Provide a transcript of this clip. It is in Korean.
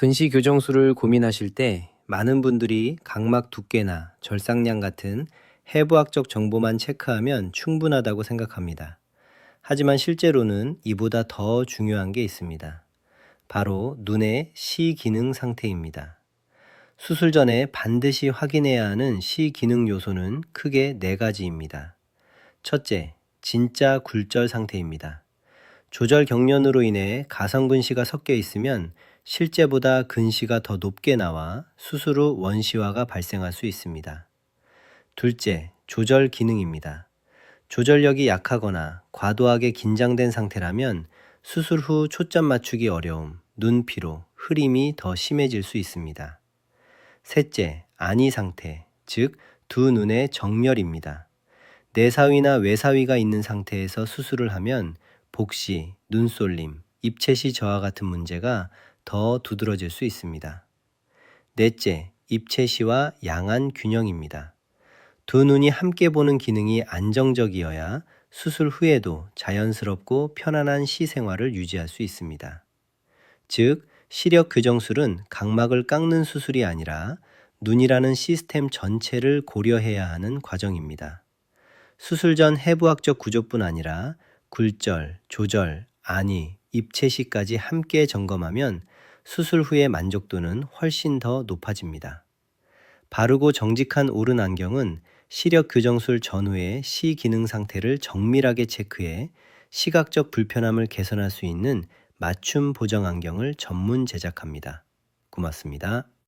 근시 교정술을 고민하실 때 많은 분들이 각막 두께나 절삭량 같은 해부학적 정보만 체크하면 충분하다고 생각합니다. 하지만 실제로는 이보다 더 중요한 게 있습니다. 바로 눈의 시 기능 상태입니다. 수술 전에 반드시 확인해야 하는 시 기능 요소는 크게 네 가지입니다. 첫째, 진짜 굴절 상태입니다. 조절 경련으로 인해 가성근시가 섞여 있으면 실제보다 근시가 더 높게 나와 수술 후 원시화가 발생할 수 있습니다. 둘째, 조절 기능입니다. 조절력이 약하거나 과도하게 긴장된 상태라면 수술 후 초점 맞추기 어려움, 눈 피로, 흐림이 더 심해질 수 있습니다. 셋째, 안이 상태, 즉 두 눈의 정렬입니다. 내사위나 외사위가 있는 상태에서 수술을 하면 복시, 눈쏠림, 입체시 저하 같은 문제가 더 두드러질 수 있습니다. 넷째, 입체시와 양안 균형입니다. 두 눈이 함께 보는 기능이 안정적이어야 수술 후에도 자연스럽고 편안한 시 생활을 유지할 수 있습니다. 즉, 시력 교정술은 각막을 깎는 수술이 아니라 눈이라는 시스템 전체를 고려해야 하는 과정입니다. 수술 전 해부학적 구조뿐 아니라 굴절, 조절, 안이, 입체시까지 함께 점검하면 수술 후의 만족도는 훨씬 더 높아집니다. 바르고 정직한 오른 안경은 시력 교정술 전후의 시 기능 상태를 정밀하게 체크해 시각적 불편함을 개선할 수 있는 맞춤 보정 안경을 전문 제작합니다. 고맙습니다.